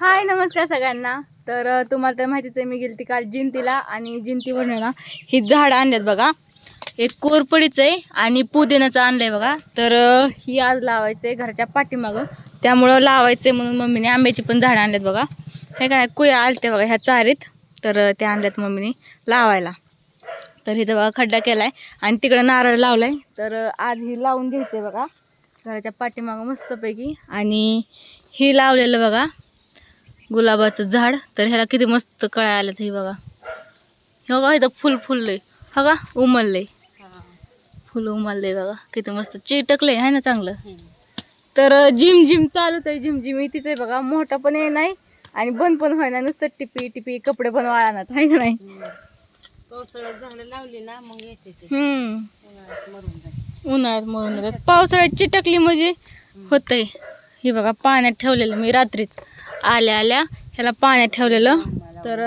हाय नमस्कार सगळ्यांना. तर तुम्हाला तर माहितीच आहे मी गेलती काल जिंतीला आणि जिंतीवरून ना ही झाडं आणल्यात बघा. एक कोरपडीचं आहे आणि पुदिनाचं आणलंय बघा. तर ही आज लावायचं आहे घराच्या पाठीमागं. त्यामुळं लावायचं आहे म्हणून मम्मीने आंब्याची पण झाडं आणल्यात बघा. हे काय कुया आलते बघा ह्या चारीत. तर अ, त्या आणल्यात मम्मीने लावायला. तर इथं बघा खड्डा केलाय आणि तिकडं नारळ लावलाय. तर आज ही लावून घ्यायचंय बघा. घराच्या पाठीमागं मस्तपैकी. आणि ही लावलेलं बघा. गुलाबाचं झाड तर ह्याला किती मस्त कळ्या आल्यात हे बघा. हे बघा इथं फुल फुललंय. हा का? उमललंय. फुल उमललंय बघा. किती मस्त चिटकलंय आहे ना चांगलं? तर जिम जिम चालूच आहे जिम जिम इथेच आहे बघा. मोठा पण आहे नाही आणि बंद पण व्हायना नुसतं टिपी टिपी कपडे पण वाळणार आहे का नाही? पावसाळ्यात झाडं लावली ना मग येते ते. हम्म. उन्हाळ्यात मरून जाते. उन्हाळ्यात मरून जातात पावसाळ्यात चिटकली म्हणजे होतंय. हे बघा पाण्यात ठेवलेलं मी रात्रीच. आल्या आल्या ह्याला पाण्यात ठेवलेलं. तर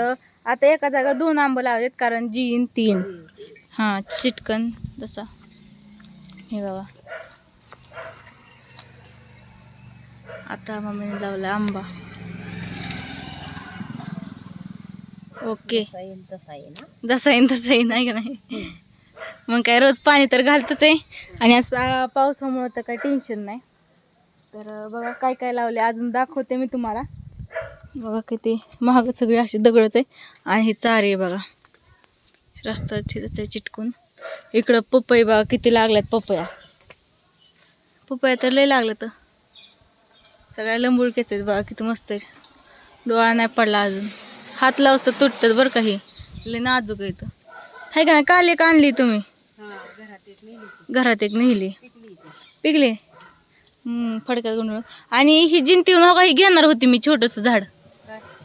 आता एका जागा दोन आंबं लावलेत कारण जीन तीन. हां चिटकन तसा. हे बघा. आता मम्मीने लावला आंबा. ओके. जसा आहे येईन तसं येईन नाही का नाही? मग काय रोज पाणी तर घालतच आहे. आणि असं पावसामुळं तर काही टेन्शन नाही. तर बघा काय काय लावले अजून दाखवते मी तुम्हाला. बघा किती महाग सगळी अशी दगडच आहे. आणि हे चारी आहे बघा. रस्ता तिथंच आहे चिटकून. इकडं पपई बघा किती लागल्यात पपया. पपया तर लय लागलं तर सगळ्या लंबुळक्याच आहेत बघा किती मस्त आहे डोळा नाही पडला अजून. हात लावस तुटतात बरं का हे. लय नाजूक येतं आहे का नाही काल एक आणली तुम्ही? घरात एक नेली. घरात एक पिकली फडक्यात गुंडळ. आणि ही जिंतीहून हो का ही घेणार होती मी छोटंसं झाड.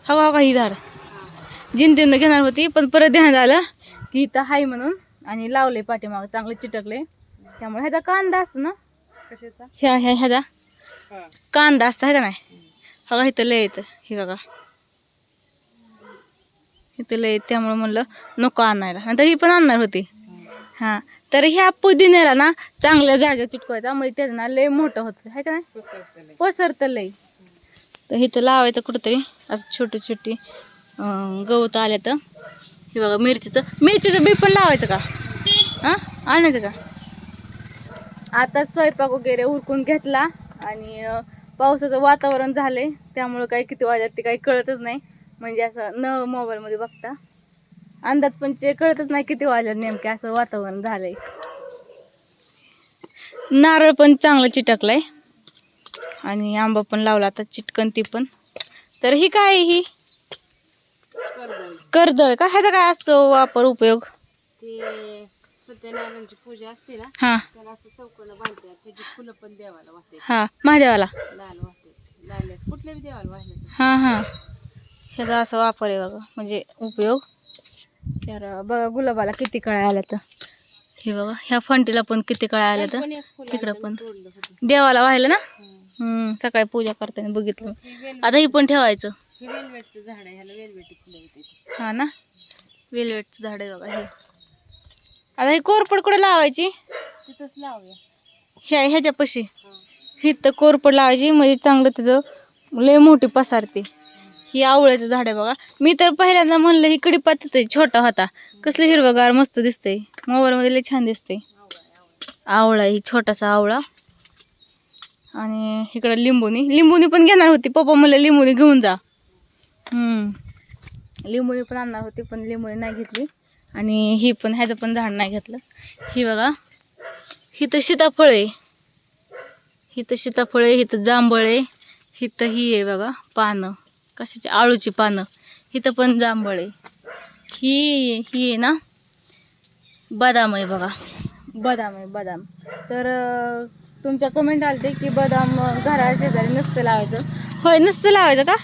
हो का हो झाड. जिंतीहून घेणार होती पण परत ध्यान आलं की इथं हाय म्हणून आणि लावले पाठीमागं चांगले चिटकले. त्यामुळे ह्याचा कांदा असतो ना? कशाचा? ह्या ह्या ह्याचा? कांदा असता का नाही? हो का इथं लय येतं हे बघा. इथं लय येतं त्यामुळे म्हणलं नको आणायला. नंतर ही पण आणणार होती. हां. तर ह्या पुदिन्याला ना चांगल्या जागेवर चिटकवायचा म्हणजे त्याचं ना लय मोठं होतं. आहे का नाही. पसरतं लय. तर इथं लावायचं कुठंतरी. असं छोटी छोटी गवत आल्या तर. हे बघा मिरचीचं मिरचीचं बी पण लावायचं का? हां? आणायचं का? आता स्वयंपाक वगैरे उरकून घेतला आणि पावसाचं वातावरण झालंय. त्यामुळं काही किती वाजत ते काही कळतच नाही. म्हणजे असं न मोबाईलमध्ये बघता. अंदाज पण चे कळतच नाही किती वाजल्यात नेमके असं वातावरण झालंय. नारळ पण चांगलं चिटकलंय. आणि आंबा पण लावला आता चिटकन ती पण. तर ही काय ही? कर्दळ का? ह्याचा काय असतो वापर उपयोग? सत्यनारायणची पूजा असते ना हां. त्याला असं चौकोनं बांधतात त्याची फुलं पण देवाला वाहते हां महादेवाला? लाल वाहते. लाल कुठल्या बी देवाला वाहले हां हां. ह्याचा असा वापर आहे बघा म्हणजे उपयोग. तर बघा गुलाबाला किती कळ्या आल्या तर. हे बघा ह्या फंटीला पण किती कळ्या आल्या तर. तिकडं पण. देवाला व्हायला ना. हम्म, सकाळी पूजा करताना बघितलं. आता ही पण ठेवायचं. ही वेलवेटचं झाड आहे ह्याला वेलवेटी फुलं येते हा ना? वेलवेटचं झाड आहे बघा हे. आता ही कोरपड कुठे लावायची? तिथंच लावूया. ह्या ह्याच्यापाशी. हा. ही तर कोरपड लावायची म्हणजे चांगलं त्याचं लय मोठी पसारते. ही आवळ्याचं झाड आहे बघा. मी तर पहिल्यांदा म्हणलं ही कडीपत्ता आहे छोटा होता. कसलं हिरवगार मस्त दिसतंय. मोबाईलमध्ये लय छान दिसतंय. आवळा ही छोटासा आवळा. आणि इकडं लिंबूनी. लिंबूनी पण घेणार होती. पप्पा म्हणलं लिंबूनी घेऊन जा. लिंबूनी पण आणणार होती पण लिंबूनी नाही घेतली. आणि ही पण ह्याचं पण झाड नाही घेतलं. ही बघा. ही तर सीताफळ आहे. ही तर सीताफळ आहे ही तर जांभळ आहे. ही तर ही आहे बघा पानं. कशाची? आळूची पानं. इथं पण जांभळ आहे. ही ही आहे ना? बदाम आहे बघा. बदाम आहे बदाम. तर तुमच्या कमेंट आलते की बदाम घरा शेजारी नसतं लावायचं. होय नसतं लावायचं का?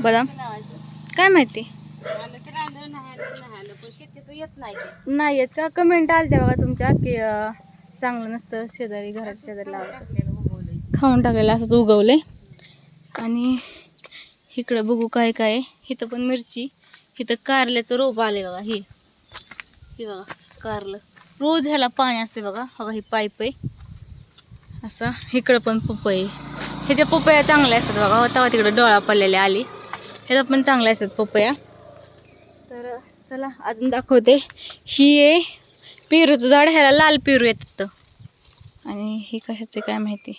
बदाम? लावायचं काय माहिती? आलं तर नाही येत नाही नाही का? कमेंट आलते बघा तुमच्या की चांगलं नसतं शेजारी घराच्या शेजारी लावायचं. खाऊन टाकलेलं असं उगवले आणि इकडं बघू काय काय इथं पण मिरची इथं कारल्याचं रोप आले बघा हे. हे बघा कारलं. रोज ह्याला पाणी असते बघा. बघा ही पाईप आहे. असं? इकडं पण पपई ह्याच्या पपया चांगल्या असतात बघा. होता तिकडं डोळा पडलेले आली. ह्याच्या पण चांगल्या असतात पपया तर चला अजून दाखवते. ही आहे पेरूचं झाड. ह्याला लाल पेरू येतात. आणि हे कशाचं काय माहिती?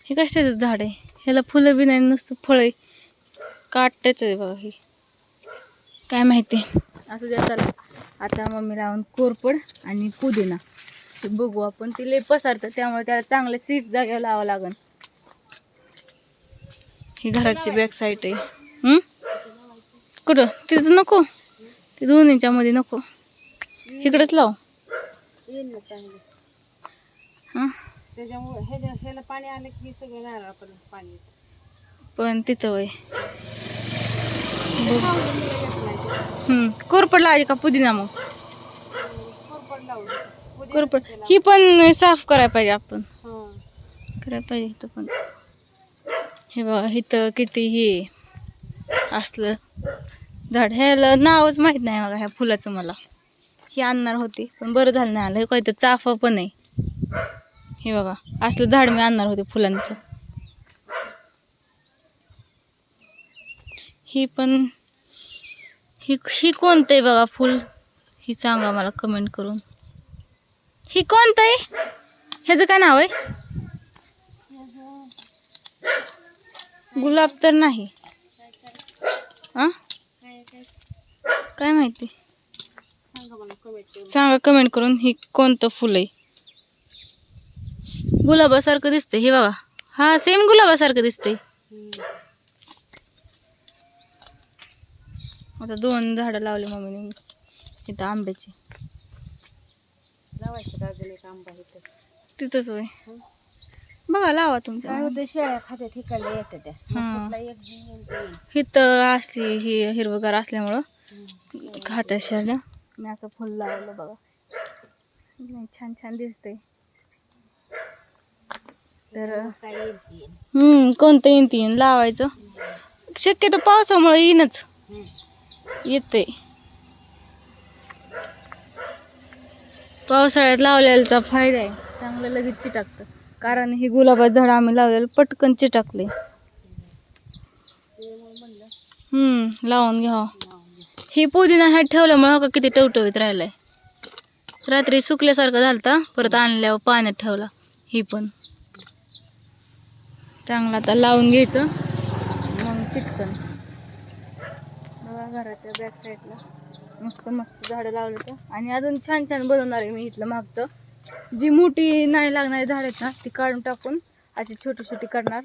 हे कशाचं झाड आहे? ह्याला फुलं बी नाही नुसतं फळ आहे. काटायचं आहे बघा हे. काय माहिती? असं द्या चला. आता मम्मी लावून कोरपड आणि पुदिना. ते बघू आपण. ते लय पसारतं त्यामुळे त्याला चांगलं सेफ जागेवर लावावं लागन. ही घराची बॅक साईड आहे? कुठं? तिथं नको. ते दोन्हीच्या मध्ये नको. इकडेच लाव. हां? त्याच्यामुळे पाणी आलं की सगळं नारळ पाणी. पण तिथं वय. हं कोरपड लावायची का पुदिना मग? कोरपड त्याला- ही पण साफ करायला पाहिजे आपण. करायला पाहिजे इथं पण. हे बघा इथं किती हे असलं झाड. ह्याला नावच माहीत नाही बघा ह्या फुलाचं मला. ही आणणार होती पण बरं झालं नाही आलं. हे काहीतरी चाफा पण आहे. हे बघा असलं झाड मी आणणार होते फुलांचं. ही पण ही ही कोणतं आहे बघा फुल? ही सांगा मला कमेंट करून. ही कोणतं आहे ह्याचं काय नाव आहे? गुलाब तर नाही. हां काय माहिती? सांगा कमेंट करून सांगा कमेंट करून ही कोणतं फुल आहे. गुलाबासारखं दिसतंय हे बाबा हा सेम गुलाबासारखं दिसतंय. आता दोन झाडं लावली मम्मीने. इथं आंब्याची. लावायचं का अजून एक आंबा इथंच. तिथंच होय. हं. बघा लावा तुमच्या. काय होतं शेळ्या खात्यात हिकडल्या येते त्या. मग हां. एक बी ते असली ही हिरवगार असल्यामुळं. खात्या शेरड्या मी असं फुल लावलं बघा. छान छान दिसतंय. तर काय येईल ते. हम्म कोणतं येईन ती येईन लावायचं. शक्यतो पावसामुळे येईनच. येते पावसाळ्यात लावलेल्याचा फायदा आहे. चांगलं लगेच चिटाकतं. कारण हे गुलाबाचं झाड आम्ही लावलेलं पटकन चिटाकले हम्म लावून घ्या. लावून ही पुदिना ह्यात ठेवल्यामुळे हो का किती टवटवीत राहिलाय. रात्री सुकल्यासारखं झालता परत आणल्यावर पाण्यात ठेवला. ही पण. चांगलं आता लावून घ्यायचं. मग चिटकन. बघा घराच्या बॅक साईडला मस्त मस्त झाडं लावले तर. आणि अजून छान छान बनवणार आहे मी इथलं मागचं. जी मोठी नाही लागणारी झाड आहेत ना ती काढून टाकून अशी छोटी छोटी करणार.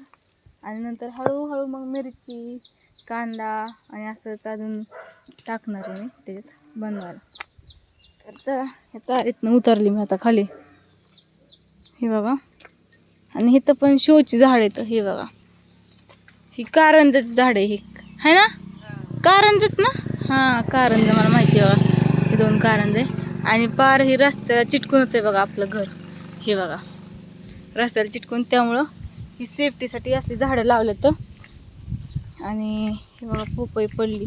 आणि नंतर हळूहळू मग मिरची कांदा आणि असंच अजून टाकणार आहे मी त्याच्यात बनवायला. तर चला ह्या चारीतनं उतरली मी आता खाली. हे बघा. आणि इथं पण शोची झाड आहेत हे बघा. ही कारंजाची झाड आहे ही. है ना? कारंजत ना? हां कारंज मला माहिती आहे बघा. हे दोन कारंजे आणि पार ही रस्त्याला चिटकूनच आहे बघा आपलं घर. हे बघा. रस्त्याला चिटकून त्यामुळं ही सेफ्टीसाठी असली झाडं लावले तर आणि हे बघा पोपई पडली.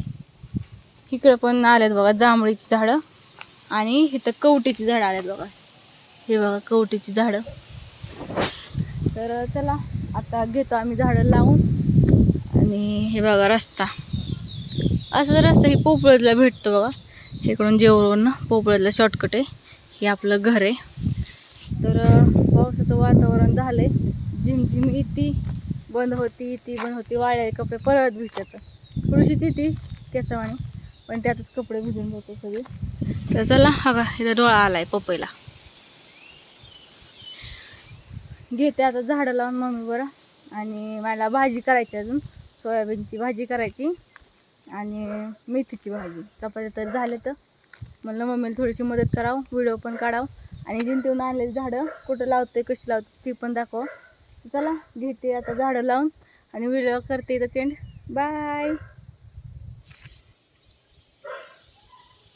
इकडं पण आल्यात बघा जांभळीची झाडं. आणि इथं कवटीची झाडं आल्यात बघा. हे बघा कवटीची झाडं. तर चला आता घेतो आम्ही झाडं लावून. आणि हे बघा रस्ता. असं रस्ता हे पोपळदला भेटतो बघा. इकडून जेवरून पोपळदला शॉर्टकट आहे. हे आपलं घर आहे. तर पावसाचं वातावरण झालंय. झिमझिम इती बंद होती इती बंद होती. वाळ्याचे कपडे परत भिजतात. थोडीशीच येते केसावाने. पण त्यातच कपडे भिजून जाते सगळे. तर चला हा का इथं डोळा आलाय पपईला. घेते आता झाडं लावून मम्मी बरं. आणि मला भाजी करायची अजून. सोयाबीनची भाजी करायची. आणि मेथीची भाजी. चपात्या तर झाले तर म्हणलं मम्मीला थोडीशी मदत करावं व्हिडिओ पण काढावं. आणि जिंतून आणलेली झाडं कुठं लावते कशी लावते ती पण दाखवा चला घेते आता झाडं लावून. आणि व्हिडिओ करते तर चेंड बाय